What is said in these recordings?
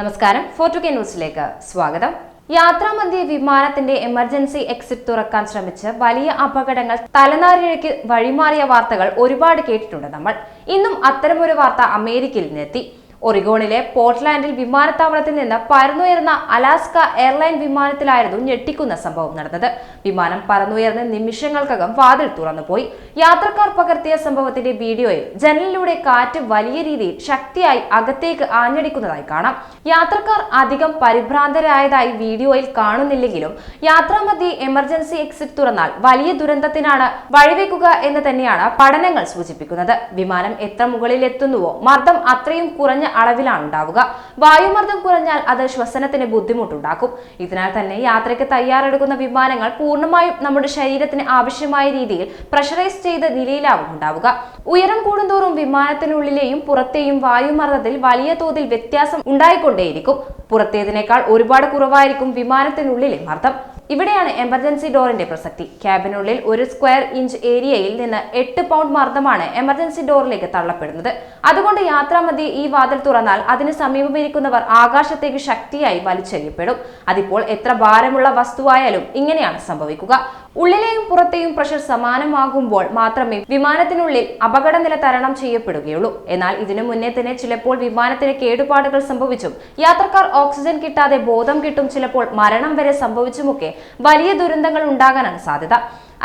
നമസ്കാരം. ഫോർട്ടു കെ ന്യൂസിലേക്ക് സ്വാഗതം. യാത്രാമധ്യേ വിമാനത്തിന്റെ എമർജൻസി എക്സിറ്റ് തുറക്കാൻ ശ്രമിച്ച് വലിയ അപകടങ്ങൾ തലനാരിഴയ്ക്ക് വഴിമാറിയ വാർത്തകൾ ഒരുപാട് കേട്ടിട്ടുണ്ട് നമ്മൾ. ഇന്നും അത്തരമൊരു വാർത്ത അമേരിക്കയിൽ നിന്നെത്തി. ഒറിഗോണിലെ പോർട്ട്ലാൻഡിൽ വിമാനത്താവളത്തിൽ നിന്ന് പറന്നുയർന്ന അലാസ്ക എയർലൈൻ വിമാനത്തിലായിരുന്നു ഞെട്ടിക്കുന്ന സംഭവം നടന്നത്. വിമാനം പറന്നുയർന്ന നിമിഷങ്ങൾക്കകം വാതിൽ തുറന്നുപോയി. യാത്രക്കാർ പകർത്തിയ സംഭവത്തിന്റെ വീഡിയോയിൽ ജനലിലൂടെ കാറ്റ് വലിയ രീതിയിൽ ശക്തിയായി അകത്തേക്ക് ആഞ്ഞടിക്കുന്നതായി കാണാം. യാത്രക്കാർ അധികം പരിഭ്രാന്തരായതായി വീഡിയോയിൽ കാണുന്നില്ലെങ്കിലും യാത്രാമധ്യേ എമർജൻസി എക്സിറ്റ് തുറന്നാൽ വലിയ ദുരന്തത്തിനാണ് വഴിവെക്കുക എന്ന് തന്നെയാണ് പഠനങ്ങൾ സൂചിപ്പിക്കുന്നത്. വിമാനം എത്ര മുകളിലെത്തുന്നുവോ മർദ്ദം അത്രയും കുറഞ്ഞ അളവിലാണ് ഉണ്ടാവുക വായുമർദ്ദം കുറഞ്ഞാൽ അത് ശ്വസനത്തിന് ബുദ്ധിമുട്ടുണ്ടാക്കും. ഇതിനാൽ തന്നെ യാത്രയ്ക്ക് തയ്യാറെടുക്കുന്ന വിമാനങ്ങൾ പൂർണമായും നമ്മുടെ ശരീരത്തിന് ആവശ്യമായ രീതിയിൽ പ്രഷറൈസ് ചെയ്ത നിലയിലാവും ഉണ്ടാവുക. ഉയരം കൂടുന്തോറും വിമാനത്തിനുള്ളിലെയും പുറത്തെയും വായുമർദ്ദത്തിൽ വലിയ തോതിൽ വ്യത്യാസം ഉണ്ടായിക്കൊണ്ടേയിരിക്കും. പുറത്തേതിനേക്കാൾ ഒരുപാട് കുറവായിരിക്കും വിമാനത്തിനുള്ളിലെ മർദ്ദം. ഇവിടെയാണ് എമർജൻസി ഡോറിന്റെ പ്രസക്തി. ക്യാബിനുള്ളിൽ ഒരു സ്ക്വയർ ഇഞ്ച് ഏരിയയിൽ നിന്ന് എട്ട് പൗണ്ട് മർദ്ദമാണ് എമർജൻസി ഡോറിലേക്ക് തള്ളപ്പെടുന്നത്. അതുകൊണ്ട് യാത്രാമധ്യ ഈ വാതിൽ തുറന്നാൽ അതിന് സമീപമിരിക്കുന്നവർ ആകാശത്തേക്ക് ശക്തിയായി വലിച്ചെറിയപ്പെടും. അതിപ്പോൾ എത്ര ഭാരമുള്ള വസ്തുവായാലും ഇങ്ങനെയാണ് സംഭവിക്കുക. ഉള്ളിലെയും പുറത്തെയും പ്രഷർ സമാനമാകുമ്പോൾ മാത്രമേ വിമാനത്തിനുള്ളിൽ അപകടനില തരണം ചെയ്യപ്പെടുകയുള്ളൂ. എന്നാൽ ഇതിനു മുന്നേ തന്നെ ചിലപ്പോൾ വിമാനത്തിന് കേടുപാടുകൾ സംഭവിച്ചും യാത്രക്കാർ ഓക്സിജൻ കിട്ടാതെ ബോധം കിട്ടും ചിലപ്പോൾ മരണം വരെ സംഭവിച്ചുമൊക്കെ വലിയ ദുരന്തങ്ങൾ ഉണ്ടാകാനാണ് സാധ്യത.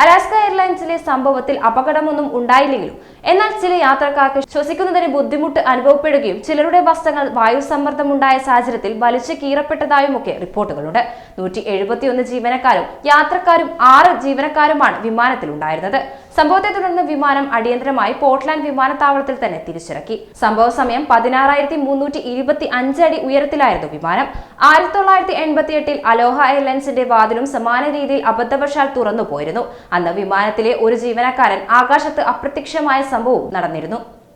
അലാസ്ക എയർലൈൻസിലെ സംഭവത്തിൽ അപകടമൊന്നും ഉണ്ടായില്ലെങ്കിലും എന്നാൽ ചില യാത്രക്കാർക്ക് ശ്വസിക്കുന്നതിന് ബുദ്ധിമുട്ട് അനുഭവപ്പെടുകയും ചിലരുടെ വസ്ത്രങ്ങൾ വായുസമ്മർദ്ദമുണ്ടായ സാഹചര്യത്തിൽ വലിച്ചു കീറപ്പെട്ടതായുമൊക്കെ റിപ്പോർട്ടുകളുണ്ട്. നൂറ്റി എഴുപത്തിയൊന്ന് ജീവനക്കാരും യാത്രക്കാരും ആറ് ജീവനക്കാരുമാണ് വിമാനത്തിലുണ്ടായിരുന്നത്. സംഭവത്തെ തുടർന്ന് വിമാനം അടിയന്തരമായി പോർട്ട്ലാൻഡ് വിമാനത്താവളത്തിൽ തന്നെ തിരിച്ചിറക്കി. സംഭവ സമയം പതിനാറായിരത്തി മുന്നൂറ്റി ഇരുപത്തി അഞ്ച് അടി ഉയരത്തിലായിരുന്നു വിമാനം. ആയിരത്തി തൊള്ളായിരത്തി എൺപത്തി എട്ടിൽ അലോഹ എയർലൈൻസിന്റെ വാതിലും സമാന രീതിയിൽ അബദ്ധവശാൽ തുറന്നു പോയിരുന്നു അന്ന് വിമാനത്തിലെ ഒരു ജീവനക്കാരൻ ആകാശത്ത് അപ്രത്യക്ഷമായ സംഭവവും നടന്നിരുന്നു.